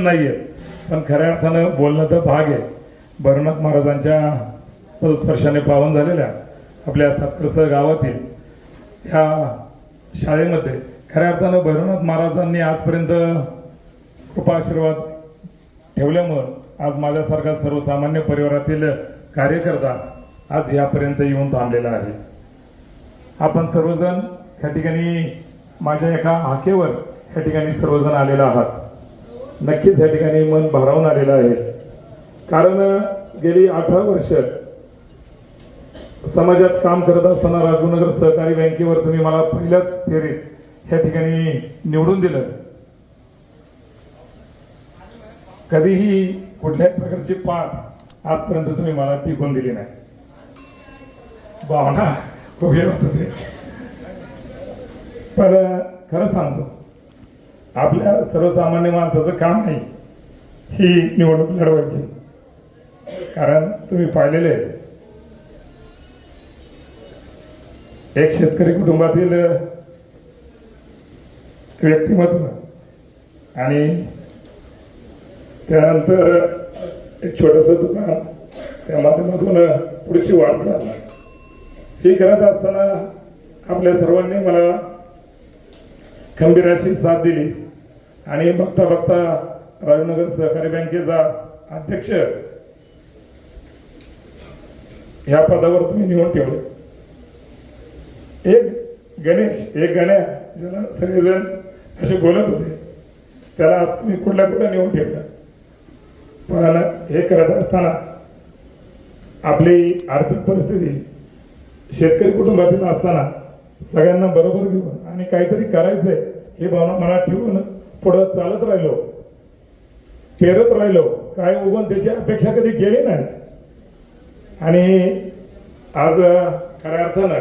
पण नाही आहेत नाहीये. पण खऱ्या अर्थानं बोलणं तर भाग आहे. भरनाथ महाराजांच्या पदस्पर्शाने पावन झालेल्या आपल्या सातकरसर गावातील ह्या शाळेमध्ये खऱ्या अर्थानं भैरवनाथ महाराजांनी आजपर्यंत कृपाशीर्वाद ठेवल्यामुळं आज माझ्यासारखा सर्वसामान्य परिवारातील कार्यकर्ता आज यापर्यंत येऊन थांबलेला आहे. आपण सर्वजण या ठिकाणी माझ्या एका हाकेवर या ठिकाणी सर्वजण आलेला आहात. नक्कीच या ठिकाणी मन भारावून आलेलं आहे. कारण गेली अठरा वर्ष समाजात काम करत असताना राजगुरुनगर सहकारी बँकेवर तुम्ही मला पहिल्याच फेरीत या ठिकाणी निवडून दिलं. कधीही कुठल्याच प्रकारची पाठ आजपर्यंत तुम्ही मला टिकून दिली नाही. भावना ना होत. पण खरं सांगतो आपल्या सर्वसामान्य माणसाचं काम नाही ही निवडणूक लढवायची कारण तुम्ही पाहिलेले आहे. एक शेतकरी कुटुंबातील व्यक्तिमत्व आणि त्यानंतर एक छोटस दुकान त्या माध्यमातून पुढची वाटचाल ही करत असताना आपल्या सर्वांनी मला खंबीर अशी साथ दिली. आणि बघता बघता राजनगर सहकारी बँकेचा अध्यक्ष ह्या पदावर तुम्ही निवड ठेवले. एक गणेश एक गण्या ज्याला सगळेजण असे बोलत होते त्याला तुम्ही कुठल्या कुठल्या निवड ठेवलं? पण हे करत असताना आपली आर्थिक परिस्थिती शेतकरी कुटुंबातील असताना सगळ्यांना बरोबर घेऊन आणि काहीतरी करायचंय ही भावना मनात ठेवून पुढं चालत राहिलो. पेरत राहिलो. काय उगवून त्याची अपेक्षा कधी केली नाही. आणि आज खऱ्या अर्थानं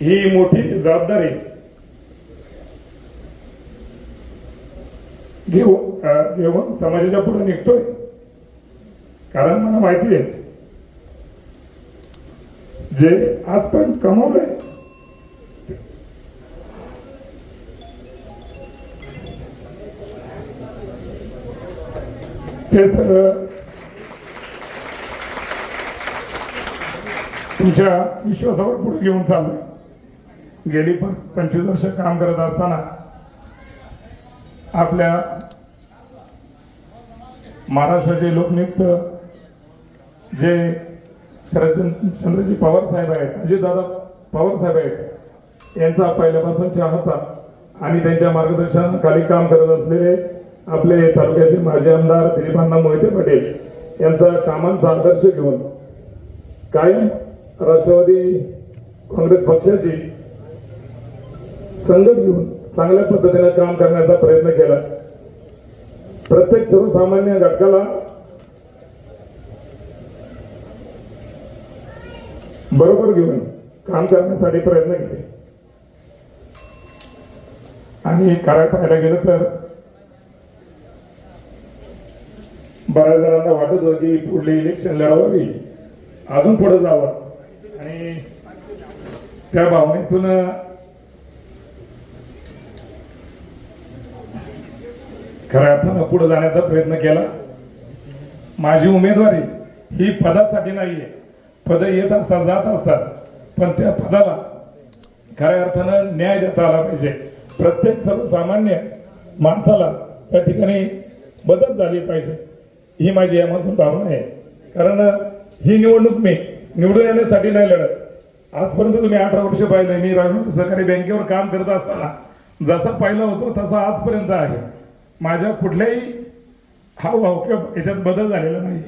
ही मोठी जबाबदारी घेऊ घेऊन समाजाच्या पुढे निघतोय. कारण मला माहिती आहे जे पण कमवलंय ते सगळं e, तुमच्या विश्वासावर पुढे घेऊन चाललोय. गेली पण पंचवीस वर्ष काम करत असताना आपल्या महाराष्ट्राचे लोकनियुक्त जे शरदचंद्रजी पवार साहेब आहेत अजितदादा पवार साहेब आहेत यांचा पहिल्यापासून चहा होता. आणि त्यांच्या मार्गदर्शनाखाली काम करत असलेले आपले तालुक्याचे माजी आमदार दिलीपांना मोहिते पाटील यांचा कामांचा आदर्श घेऊन कायम राष्ट्रवादी काँग्रेस पक्षाची संगत घेऊन चांगल्या पद्धतीने काम करण्याचा प्रयत्न केला. प्रत्येक सर्वसामान्य घटकाला बरोबर घेऊन काम करण्यासाठी प्रयत्न केले. आणि खरं पाहायला गेलं तर बऱ्याच जणांना वाटत होतं की पुढली इलेक्शन लढवावी अजून पुढे जावं. आणि त्या भावनेतून खऱ्या अर्थानं पुढे जाण्याचा प्रयत्न केला. माझी उमेदवारी ही पदासाठी नाहीये. पद येत असतात जात असतात. पण त्या पदाला खऱ्या अर्थानं न्याय देता आला पाहिजे. प्रत्येक सर्वसामान्य माणसाला त्या ठिकाणी मदत झाली पाहिजे. ही माझी यामधून भावना आहे. कारण ही निवडणूक मी निवडून येण्यासाठी नाही लढत. आजपर्यंत तुम्ही अठरा वर्ष पाहिलं मी राजनगर सहकारी बँकेवर काम करत असताना जसा पाहिलं होतो तसा आजपर्यंत आहे. माझ्या कुठल्याही हावभाव किंवा याच्यात बदल झालेला नाही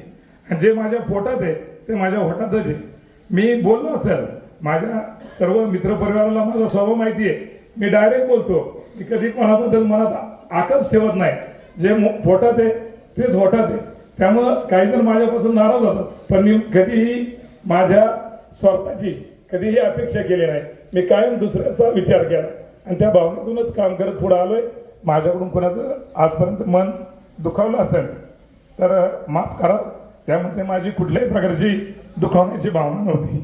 आणि जे माझ्या पोटात आहे ते माझ्या होटातच आहे. मी बोललो असेल माझ्या सर्व मित्रपरिवाराला माझा स्वभाव माहिती आहे. मी डायरेक्ट बोलतो मी कधी कोणाबद्दल मनात आकर्ष ठेवत नाही. जे मो- पोटात आहे तेच होटात आहे. त्यामुळं काही जण माझ्यापासून नाराज होतात. पण मी कधीही माझ्या स्वार्थाची कधीही अपेक्षा केली नाही. मी कायम दुसऱ्याचा विचार केला. आणि त्या भावनेतूनच काम करत पुढे आलोय. माझ्याकडून कोणाचं आजपर्यंत मन दुखावलं असेल तर माफ करा. त्यामध्ये माझी कुठल्याही प्रकारची दुखावण्याची भावना नव्हती.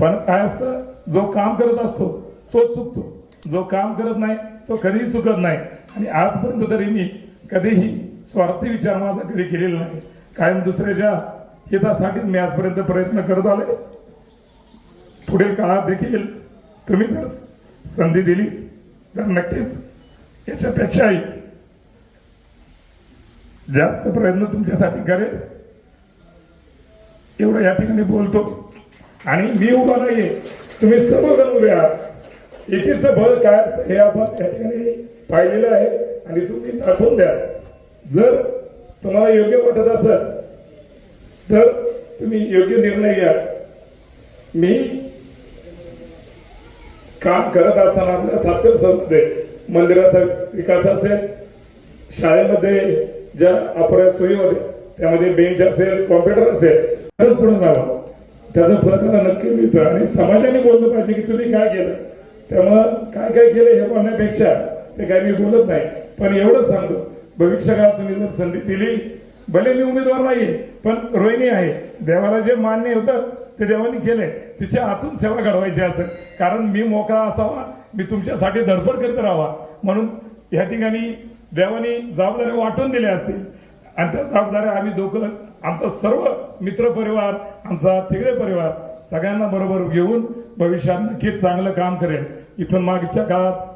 पण काय असतं जो काम करत असतो तो चुकतो. जो काम करत नाही तो कधीही चुकत नाही. आणि आजपर्यंत तरी मी कधीही स्वार्थी विचार माझा कधी केलेला नाही. कायम दुसऱ्याच्या हितासाठी मी आजपर्यंत प्रयत्न करत आले पुढील काळात देखील तुम्ही जर संधी दिली तर नक्कीच याच्यापेक्षाही जास्त प्रयत्न तुमच्यासाठी करेल. एवढं या ठिकाणी बोलतो. आणि मी उभा नाहीये. तुम्ही सर्वजण उभे आहात. एकीचं बळ काय हे आपण या ठिकाणी पाहिलेलं आहे. आणि तुम्ही दाखवून द्या. जर तुम्हाला योग्य वाटत असेल तर तुम्ही योग्य निर्णय घ्या. मी काम करत असताना आपल्या सातव्या संस्थेमध्ये मंदिराचा विकास असेल शाळेमध्ये ज्या अपुऱ्या सोयी होत्या त्यामध्ये बेंच असेल कॉम्प्युटर असेल खरंच पुढे जावं. त्याचं फळ त्याला नक्की मिळतं. आणि समाजाने बोललं पाहिजे की तुम्ही काय केलं? त्यामुळं काय काय केलं हे म्हणण्यापेक्षा ते काय मी बोलत नाही. पण एवढंच सांगतो भविष्यकाळात तुम्ही जर संधी दिली भले मी उमेदवार नाही पण रोहिणी आहे. देवाला जे मान्य होतं ते देवाने केलंय. तिच्या हातून सेवा घडवायची असेल. कारण मी मोकळा असावा मी तुमच्यासाठी धडपड करत राहावा. म्हणून या ठिकाणी देवाने जबाबदाऱ्या वाटून दिल्या असतील. आणि त्या जबाबदाऱ्या आम्ही दोघं आमचा सर्व मित्र परिवार आमचा तिकडे परिवार सगळ्यांना बरोबर घेऊन भविष्यात नक्कीच चांगलं काम करेल. इथून मागच्या काळात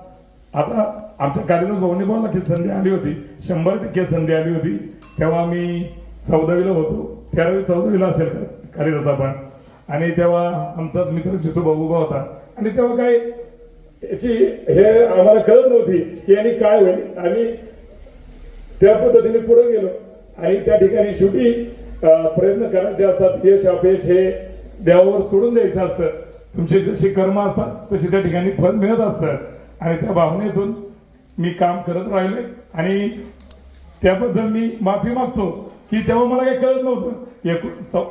आता आमच्या कार्यरत भवनी बोलला की संधी आली होती. शंभर टक्के संधी आली होती. तेव्हा मी चौदावीला होतो. तेरावी चौदावीला असेल कालिदास आपण आणि तेव्हा आमचाच मित्र जितू भाऊ उभा होता. आणि तेव्हा काय याची हे आम्हाला कळत नव्हती की आणि काय होईल. आणि त्या पद्धतीने पुढे गेलो. आणि त्या ठिकाणी शेवटी प्रयत्न करायचे असतात यश अपयश हे देवावर सोडून द्यायचं असतं. तुमचे जशी कर्म असतात तशी त्या ठिकाणी फल मिळत असतं. आणि त्या भावनेतून मी काम करत राहिले. आणि त्याबद्दल मी माफी मागतो की तेव्हा मला काही कळत नव्हतं. एकूण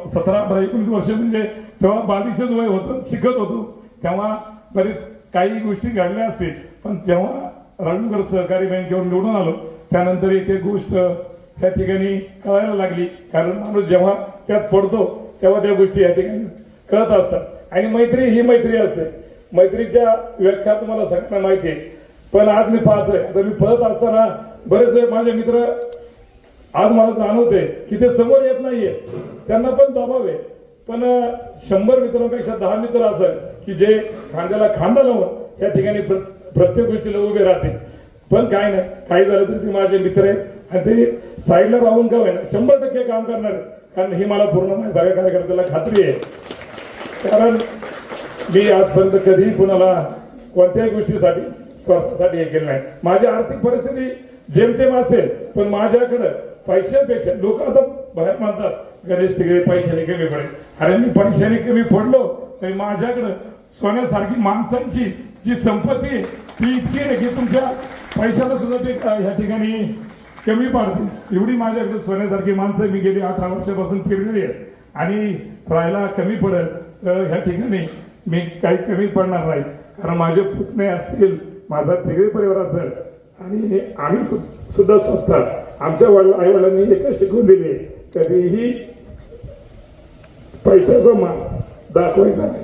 सतरा अठरा एकोणीस वर्ष म्हणजे तेव्हा बावीसच वय होतं शिकत होतो. तेव्हा बरेच काही गोष्टी घडल्या असतील पण जेव्हा रणगर सहकारी बँकेवर निवडून आलो त्यानंतर एक एक गोष्ट त्या ठिकाणी कळायला लागली. कारण माणूस जेव्हा त्यात पडतो तेव्हा त्या गोष्टी या ठिकाणी कळत असतात. आणि मैत्री ही मैत्री असते. मैत्रीच्या व्याख्या तुम्हाला सगळ्यांना माहिती आहे. पण आज मी पाहतोय. आता मी पळत असताना बरेचसे माझे मित्र आज मला जाणवते की ते समोर येत नाहीये. त्यांना पण दबाव आहे. पण शंभर मित्रांपेक्षा दहा मित्र असेल की जे खांद्याला खांदा लावून या ठिकाणी प्र- प्रत्येक गोष्टीला उभे राहतील. पण काय नाही. काही झालं तरी ते माझे मित्र आहेत. आणि ते साईडला राहून का होईना शंभर टक्के काम करणार कारण हे मला पूर्ण माझ्या सगळ्या कार्यकर्त्याला खात्री आहे. कारण मी आजपर्यंत कधीही कुणाला कोणत्याही गोष्टीसाठी स्वार्थासाठी हे केलं नाही. माझी आर्थिक परिस्थिती जेमतेम असेल पण माझ्याकडं पैशापेक्षा लोक आता बाहेर मानतात गणेश तिकडे पैशाने कमी पडेल. अरे मी पैशाने कमी पडलो तरी माझ्याकडं सोन्यासारखी माणसांची जी संपत्ती आहे ती इतकी आहे की तुमच्या पैशाला सुद्धा ते ह्या ठिकाणी कमी पाडते एवढी माझ्याकडे सोन्यासारखी माणसं मी गेली अठरा वर्षापासून फिरलेली आहे आणि राहायला कमी पडत ह्या ठिकाणी मी काही कमी पडणार नाही. कारण माझे पुतणे असतील माझा तिघे परिवार असेल आणि आम्ही सु- सुद्धा स्वतः आमच्या वडील आई वडिलांनी एकच शिकवून दिले कधीही पैशाचा मान दाखवायचा नाही.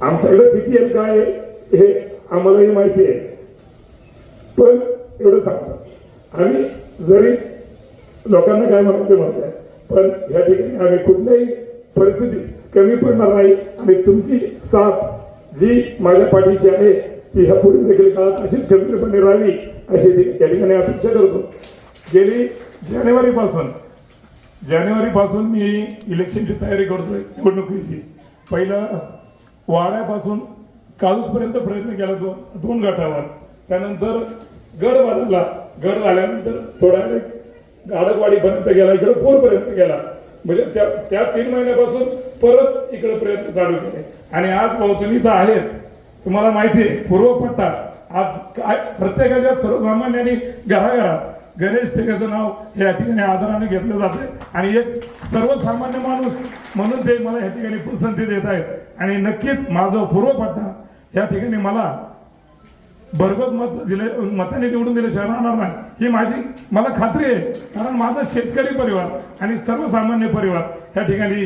आमच्याकडे किती आहे काय हे आम्हालाही माहिती आहे. पण एवढं सांगतो. आम्ही जरी लोकांना काय म्हणायचं म्हणताय पण या ठिकाणी आम्ही कुठल्याही परिस्थितीत कमी पडणार नाही आणि तुमची साथ जी माझ्या पाठीशी आहे ती ह्या पुढील देखील काळात अशीच खंबीरपणे राहावी अशी ती ठिकाणी अपेक्षा करतो. गेली जानेवारीपासून. जानेवारीपासून मी इलेक्शनची तयारी करतोय निवडणुकीची. पहिलं वाड्यापासून कालूसपर्यंत प्रयत्न केला दोन दोन गटावर. त्यानंतर गड बदलला. गड आल्यानंतर थोडा गाडकवाडीपर्यंत गेला इकडे पूरपर्यंत गेला. म्हणजे त्या त्या तीन महिन्यापासून परत इकडे प्रयत्न चालू केले. आणि आज भाऊ तुम्ही तर आहेत तुम्हाला माहिती आहे पूर्वपट्टा आज काय प्रत्येकाच्या सर्वसामान्यांनी घराघरात गणेश टेकाचं नाव हे या ठिकाणी आदराने घेतलं जाते आणि एक सर्वसामान्य माणूस म्हणून ते मला या ठिकाणी पसंती देत आहेत. आणि नक्कीच माझं पूर्वपट्टा या ठिकाणी मला भरघोस मत दिले मताने निवडून दिले राहणार नाही. ही माझी मला खात्री आहे. कारण माझा शेतकरी परिवार आणि सर्वसामान्य परिवार या ठिकाणी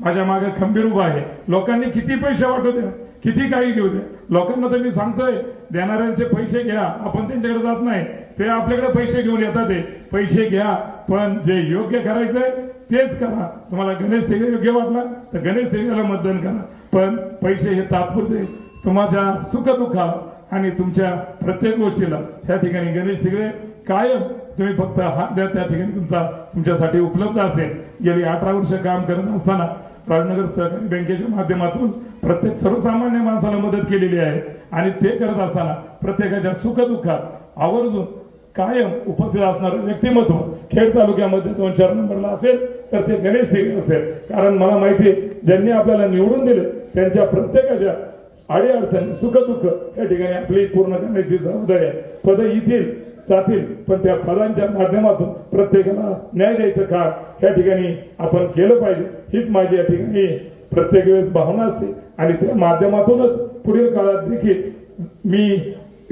माझ्या मागे खंबीर उभा आहे. लोकांनी किती पैसे वाटू द्या? किती काही घेऊ द्या? लोकांना तर मी सांगतोय देणाऱ्यांचे पैसे घ्या. आपण त्यांच्याकडे जात नाही. ते आपल्याकडे पैसे घेऊन येतात ते पैसे घ्या पण जे योग्य करायचंय तेच करा. तुम्हाला गणेश ठेगे योग्य वाटला तर गणेश ठेगेला मतदान करा. पण पैसे हे तात्पुरते. तुमच्या सुखदुःखाला आणि तुमच्या प्रत्येक गोष्टीला त्या ठिकाणी गणेश तिकडे कायम. तुम्ही फक्त हात द्या त्या ठिकाणी तुमचा तुमच्यासाठी उपलब्ध असेल. गेली अठरा वर्ष काम करत असताना राजनगर सहकारी बँकेच्या माध्यमातून प्रत्येक सर्वसामान्य माणसाला मदत केलेली आहे. आणि ते करत असताना प्रत्येकाच्या सुखदुःखात आवर्जून कायम उपस्थित असणारं व्यक्तिमत्व खेड तालुक्यामध्ये दोन चार नंबरला असेल तर ते गणेश ठिगळे असेल. कारण मला माहिती आहे ज्यांनी आपल्याला निवडून दिले त्यांच्या प्रत्येकाच्या अडी सुखदुःख या ठिकाणी आपली पूर्ण करण्याची जबाबदारी आहे. पद येतील जातील. पण त्या पदांच्या माध्यमातून प्रत्येकाला न्याय द्यायचं काम या ठिकाणी आपण केलं पाहिजे. हीच माझी या ठिकाणी प्रत्येक वेळेस भावना असते. आणि त्या माध्यमातूनच पुढील काळात देखील मी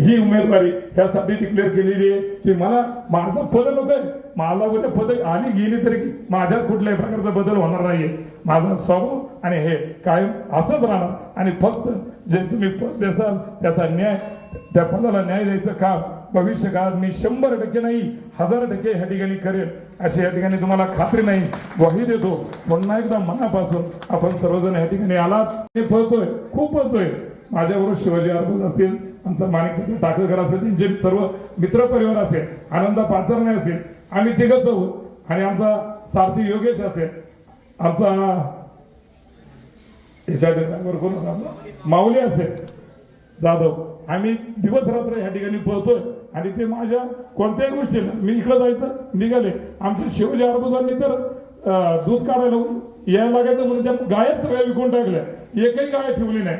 ही उमेदवारी ह्यासाठी डिक्लेअर केलेली आहे की मला माझं पद नको मला उद्या पद आली गेली तरी माझ्यात कुठल्याही प्रकारचा बदल होणार नाहीये. माझा स्वभाव आणि हे कायम असंच राहणार. आणि फक्त जे तुम्ही पद देसाल त्याचा न्याय त्या पदाला न्याय द्यायचं काम भविष्य काळात मी शंभर टक्के नाही हजार टक्के ह्या ठिकाणी करेल. अशी या ठिकाणी तुम्हाला खात्री नाही ग्वाही देतो. पुन्हा एकदा मनापासून आपण सर्वजण या ठिकाणी आलात. ते पळतोय खूप पळतोय. माझ्याबरोबर शिवाजी अर्बुज असतील आमचा माणिक टाकळकर असेल त्यांचे सर्व मित्र परिवार असेल आनंदा पाचरणे असेल आम्ही तिघच आहोत. आणि आमचा सारथी योगेश असेल. आमचा याच्या माऊली असेल. जाधव. आम्ही दिवस रात्र ह्या ठिकाणी पळतोय. आणि ते माझ्या कोणत्याही गोष्टीला मी इकडं जायचं निघाले. आमच्या शिवाजी अर्बुजांनी तर दूध काढायला यायला लागायचं म्हणून त्या गायच सगळ्या विकून टाकल्या. एकही गाय ठेवली नाही.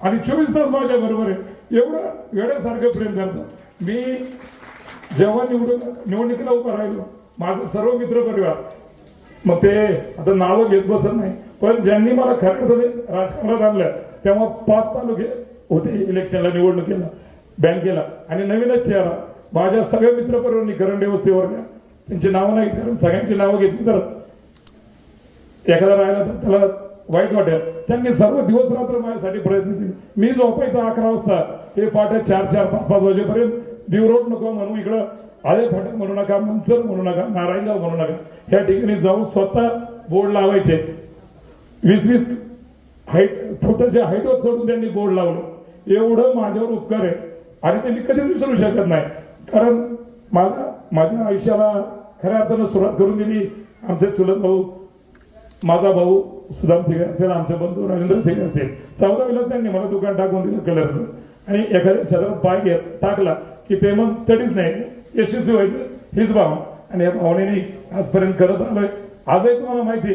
आणि चोवीस तास माझ्या बरोबर आहे. एवढं वेळेसारखं प्रेम करतं. मी जेव्हा निवडून निवडणुकीला उभं राहिलो माझं सर्व मित्र परिवार मग ते आता नावं घेत बसत नाही. पण ज्यांनी मला खरं राजकारणात आणलं तेव्हा पाच तालुके होते इलेक्शनला निवडणुकीला. बँकेला आणि नवीनच चेहरा. माझ्या सगळ्या मित्रपरिवारांनी करंडे वस्तीवर त्यांची नावं नाही कारण सगळ्यांची नावं घेतली तर एखादा राहिला तर त्याला वाईट वाटेल. त्यांनी सर्व दिवस रात्र माझ्यासाठी प्रयत्न केले. मी झोपायचा अकरा वाजता. हे पाट्या चार चार पाच पाच वाजेपर्यंत दिव रोड नको म्हणू इकडं आळे फाटक म्हणू नका मंचर म्हणू नका नारायणगाव म्हणू नका. ह्या ठिकाणी जाऊन स्वतः बोर्ड लावायचे. वीस वीस हाईट फुटाच्या हाईटवर चढून त्यांनी बोर्ड लावलं. एवढं माझ्यावर उपकार आहे. आणि त्यांनी कधीच विसरू शकत नाही. कारण माझा माझ्या आयुष्याला खऱ्या अर्थानं सुरुवात करून दिली आमचे चुलत भाऊ माझा भाऊ सुदाम थिगे असेल आमचे बंधू राजेंद्र थिगे असेल. चौदावीला त्यांनी मला दुकान टाकून दिलं कलरचं आणि एखाद्या क्षेत्रात पाय घेत टाकला की पेमेंट तडीच नाही. यशस्वी व्हायचं हीच भावना. आणि या भावनेने आजपर्यंत करत आलोय. आजही तुम्हाला माहिती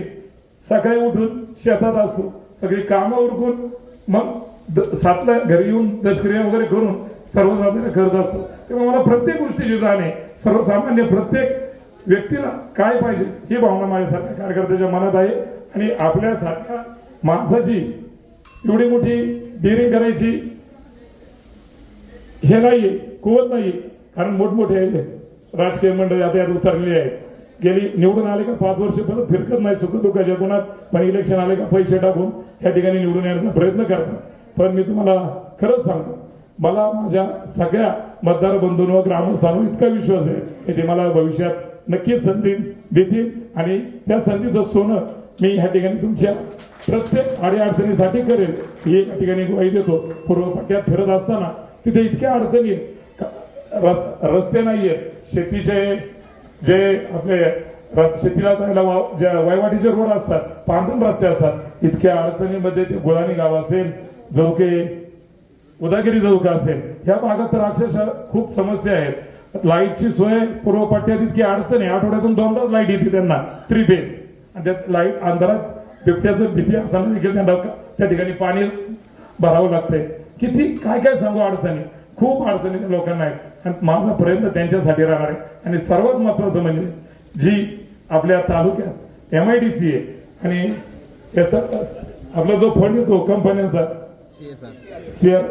सकाळी उठून शेतात असतो. सगळी कामं उरकून मग सातला घरी येऊन दशक्रिया वगैरे करून सर्वसाधारण करत असतो. तेव्हा मला प्रत्येक गोष्टीची जाण आहे सर्वसामान्य प्रत्येक व्यक्तीला काय पाहिजे ही भावना माझ्यासारख्या कार्यकर्त्याच्या मनात आहे. आणि आपल्यासारख्या माणसाची एवढी मोठी डिरिंग करायची हे नाहीये कुवत नाहीये. कारण मोठमोठे आहे राजकीय मंडळी आता यात उतरलेली आहे गेली निवडून आले का पाच वर्ष परत फिरकत नाही सुखदुःखाच्या गुणात. पण इलेक्शन आले का पैसे टाकून या ठिकाणी निवडून येण्याचा प्रयत्न करतात. पण मी तुम्हाला खरंच सांगतो मला माझ्या सगळ्या मतदार बंधूंवर ग्रामस्थांवर इतका विश्वास आहे की ते मला भविष्यात नक्कीच संधी देतील. आणि त्या संधीचं सोनं मी ह्या ठिकाणी तुमच्या प्रत्येक अडीअडचणीसाठी करेल. ही या ठिकाणी ग्वाही देतो पूर्व पट्ट्यात फिरत असताना तिथे इतक्या अडचणी रस- रस्ते नाहीये. शेतीचे जे आपले रस- शेतीला जायला वा ज्या वयवाटीचे रोड असतात पांढरण रस्ते असतात इतक्या अडचणीमध्ये ते गुळाणी गाव असेल जवके उदागिरी जवळ असेल ह्या भागात तर अक्षरशः खूप समस्या आहेत. लाईटची सोय पूर्व पट्ट्यात इतकी अडचण आहे. आठवड्यातून दोनदाच लाइट येते त्यांना. थ्री फेज आणि त्यात लाइट अंधारात बिबट्याचं भीती असताना देखील त्यांना त्या ठिकाणी पाणी भरावं लागतंय. किती काय काय सांगू अडचणी? खूप अडचणी लोकांना आहेत. आणि माझा प्रयत्न त्यांच्यासाठी राहणार आहे. आणि सर्वात महत्वाचं म्हणजे जी आपल्या तालुक्यात एम आय डी सी आहे आणि आपला जो फंड येतो कंपन्यांचा सीएसआर सीआर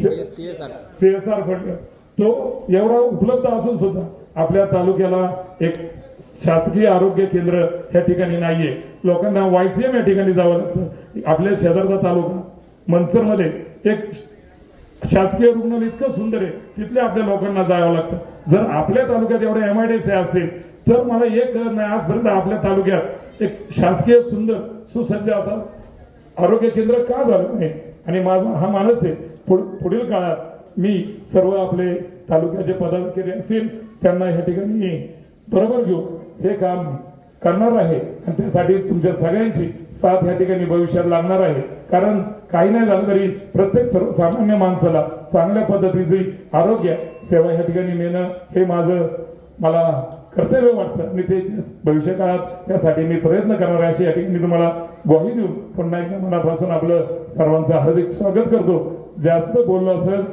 सीएसआर फंड तो एवढा उपलब्ध असून सुद्धा आपल्या तालुक्याला एक शासकीय आरोग्य केंद्र या ठिकाणी नाहीये. लोकांना वायसीएम या ठिकाणी जावं लागतं. आपल्या शेजारचा तालुका मनसरमध्ये एक शासकीय रुग्णालय इतकं सुंदर आहे तिथल्या आपल्या लोकांना जावं लागतं. जर आपल्या तालुक्यात एवढे एम आय डी असेल तर मला एक कळत नाही आजपर्यंत आपल्या तालुक्यात एक शासकीय सुंदर सुसज्ज असा आरोग्य केंद्र का झालं नाही? आणि माझा हा मानस आहे पुढ- पुढील काळात मी सर्व आपले तालुक्याचे पदाधिकारी असतील त्यांना ह्या ठिकाणी बरोबर घेऊ हे काम करणार आहे. आणि त्यासाठी तुमच्या सगळ्यांची साथ या ठिकाणी भविष्यात लागणार आहे. कारण काही नाही झालं तरी प्रत्येक सर्वसामान्य माणसाला चांगल्या पद्धतीची आरोग्य सेवा या ठिकाणी नेणं हे माझं मला कर्तव्य वाटतं. मी ते भविष्य काळात त्यासाठी मी प्रयत्न करणार आहे अशी या ठिकाणी तुम्हाला ग्वाही देऊन पुन्हा एकदा मनापासून आपलं सर्वांचं हार्दिक स्वागत करतो. जास्त बोललो असेल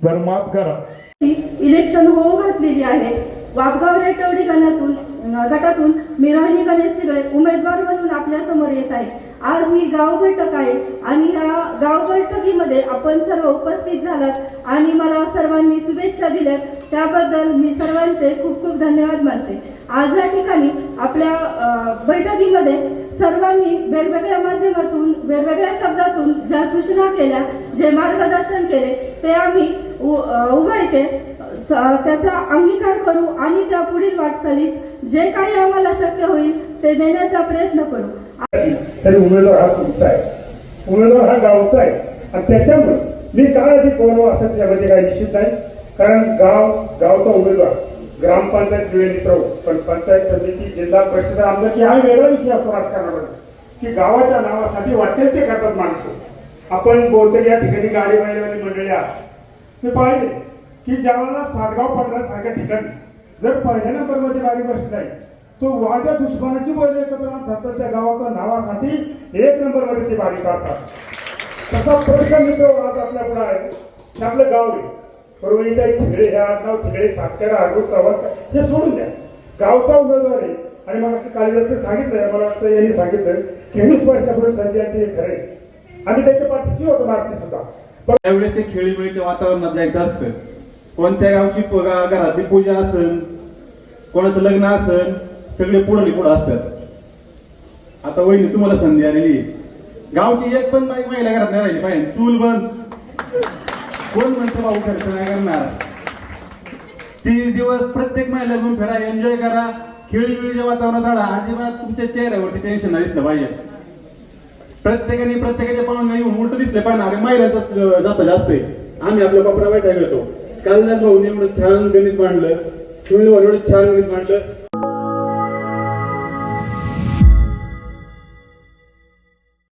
तर माफ करा. इलेक्शन होऊ घातलेली आहे. वापगाव रेटवडी गणातून गटातून मिरवणी गणेश उमेदवार म्हणून आपल्यासमोर येत आहे आज ही गाव बैठक आहे आणि या गाव बैठकीमध्ये आपण सर्व उपस्थित झालात आणि मला सर्वांनी शुभेच्छा दिल्यात. त्याबद्दल मी सर्वांचे खूप खूप धन्यवाद मानते. आज या ठिकाणी आपल्या बैठकीमध्ये सर्वांनी वेगवेगळ्या माध्यमातून वेगवेगळ्या शब्दातून ज्या सूचना केल्या जे मार्गदर्शन केले ते आम्ही उ- येते स- त्याचा अंगीकार करू आणि त्या पुढील वाटचालीत जे काही आम्हाला शक्य होईल ते देण्याचा प्रयत्न करू. तरी उमेदवार हा तुमचा आहे. उमेदवार हा गावचा आहे. आणि त्याच्यामुळे मी काय आधी कोण असं त्यामध्ये काय निश्चित नाही. कारण गाव गावचा उमेदवार ग्रामपंचायत निवडणूक राहू. पण पंचायत समिती जिल्हा परिषद आमदार हा वेगळा विषय असतो राजकारणामध्ये. की गावाच्या नावासाठी वाटेल ते करतात माणसं. आपण बोलतो या ठिकाणी गाडी बैलवाली मंडळी आहात. मी पाहिले की ज्यावेळेला सातगाव पडण्यासारख्या ठिकाणी. जर पहिल्या नंबरमध्ये गाडी बसली नाही तो वाद्या दुश्मनाची बैल एकत्र आणतात. तर त्या गावाच्या नावासाठी एक नंबरमध्ये ते बारी काढतात. तसा प्रश्न मित्र आज आपल्या पुढे आहे. ते आपलं गाव आहे. परवणीताई थिगडे हे आडनाव थिगडे सातकरा आडूर आवाज हे सोडून द्या. गावचा उमेदवार आहे. आणि मला काली जर सांगितलंय मला वाटतं यांनी सांगितलं की वीस वर्षापूर्वी संजय ते खरे आणि त्याच्या पाठीशी होतं मारती सुद्धा. पण त्यावेळेस ते खेळीमेळीच्या वातावरणात जायचं असतं. कोणत्या गावची घरातली पूजा असेल कोणाचं लग्न असन सगळे पुढं निपुढं असतात. आता वहिनी तुम्हाला संधी आलेली गावची एक पण बाई महिला घरात नाही राहिली पाहिजे. चूल बंद. कोण म्हणतं भाऊ खर्च नाही करणार? तीस दिवस प्रत्येक महिला घेऊन फिरा एन्जॉय करा. खेळीवेळीच्या वातावरणात आला अजिबात तुमच्या चेहऱ्यावरती टेन्शन नाही दिसलं पाहिजे. प्रत्येकाने प्रत्येकाच्या पाहून येऊन उलट दिसले पाहिजे. अरे महिलांचं जाता जास्त आहे. आम्ही आपल्या बापरा वाईट घेतो कालदास भाऊने एवढं छान गणित मांडलं. तुम्ही एवढं छान गणित मांडलं.